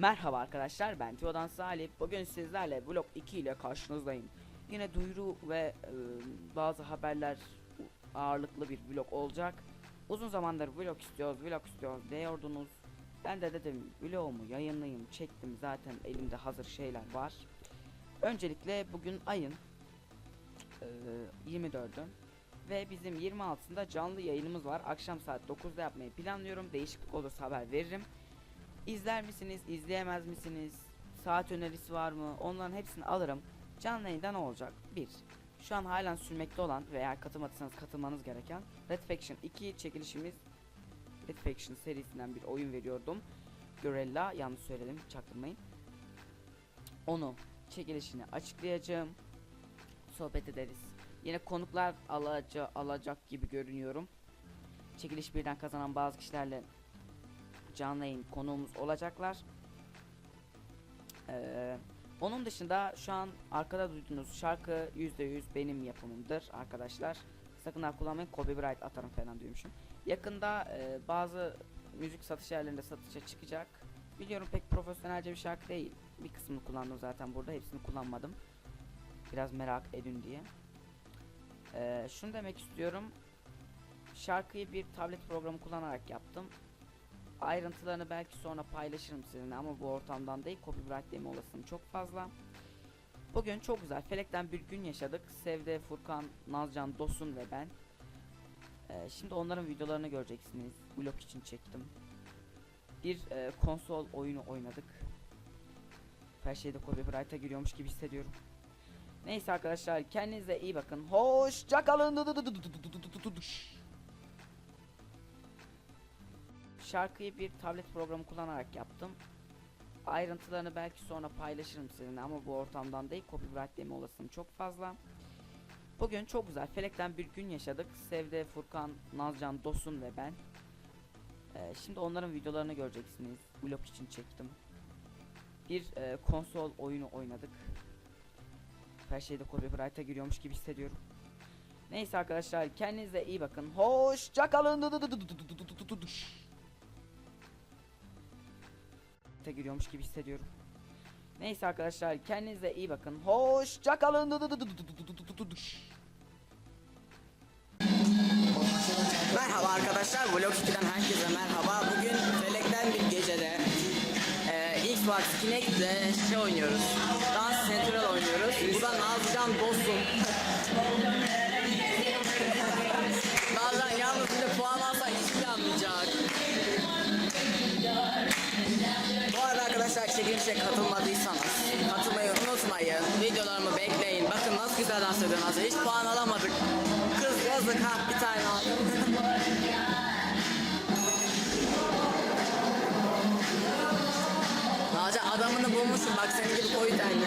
Merhaba arkadaşlar ben Teodan Salih. Bugün sizlerle Vlog 2 ile karşınızdayım. Yine duyuru ve e, bazı haberler ağırlıklı bir vlog olacak. Uzun zamandır vlog istiyoruz, vlog istiyoruz diyordunuz. Ben de dedim vlogumu yayınlayayım, çektim zaten elimde hazır şeyler var. Öncelikle bugün ayın e, 24'ü ve bizim 26'sında canlı yayınımız var. Akşam saat 9'da yapmayı planlıyorum. Değişiklik olursa haber veririm. İzler misiniz, izleyemez misiniz? Saat önerisi var mı? Onların hepsini alırım. Canlı yayında ne olacak? 1. Şu an halen sürmekte olan veya katılmadıysanız katılmanız gereken Red Faction 2 çekilişimiz Red Faction serisinden bir oyun veriyordum. Gorilla yanlış söyledim çaktırmayın. Onu çekilişini açıklayacağım. Sohbet ederiz. Yine konuklar alaca, alacak gibi görünüyorum. Çekiliş birden kazanan bazı kişilerle canlı yayın konuğumuz olacaklar. Ee, onun dışında şu an arkada duyduğunuz şarkı %100 benim yapımımdır arkadaşlar. Sakın ha kullanmayın copyright atarım falan diyormuşum. Yakında e, bazı müzik satış yerlerinde satışa çıkacak. Biliyorum pek profesyonelce bir şarkı değil. Bir kısmını kullandım zaten burada hepsini kullanmadım. Biraz merak edin diye. Ee, şunu demek istiyorum. Şarkıyı bir tablet programı kullanarak yaptım. Ayrıntılarını belki sonra paylaşırım sizinle ama bu ortamdan değil copyright deme olasılığım çok fazla. Bugün çok güzel Felek'ten bir gün yaşadık. Sevde, Furkan, Nazcan, Dosun ve ben. Ee, şimdi onların videolarını göreceksiniz. Vlog için çektim. Bir e, konsol oyunu oynadık. Her şeyde copyright'a giriyormuş gibi hissediyorum. Neyse arkadaşlar kendinize iyi bakın. Hoşça kalın. Şarkıyı bir tablet programı kullanarak yaptım. Ayrıntılarını belki sonra paylaşırım sizinle ama bu ortamdan değil copyright deme olasılığım çok fazla. Bugün çok güzel Felek'ten bir gün yaşadık. Sevde, Furkan, Nazcan, Dosun ve ben. Ee, şimdi onların videolarını göreceksiniz. Vlog için çektim. Bir e, konsol oyunu oynadık. Her şeyde copyright'a giriyormuş gibi hissediyorum. Neyse arkadaşlar kendinize iyi bakın. Hoşça Ta giriyormuş gibi hissediyorum. Neyse arkadaşlar kendinize iyi bakın. Hoşça kalın. Merhaba arkadaşlar. Vlog 2'den herkese merhaba. Bugün Felek'ten bir gecede e, Xbox Kinect'le şey oynuyoruz. Dans Central oynuyoruz. Bu da Nazcan dostum. Çekilişe katılmadıysanız katılmayı unutmayın. Videolarımı bekleyin. Bakın nasıl güzel dans ediyor Nazcan. Hiç puan alamadık. Kız yazık ha bir tane aldım. Nazcan adamını bulmuşum bak senin gibi koyu tenli.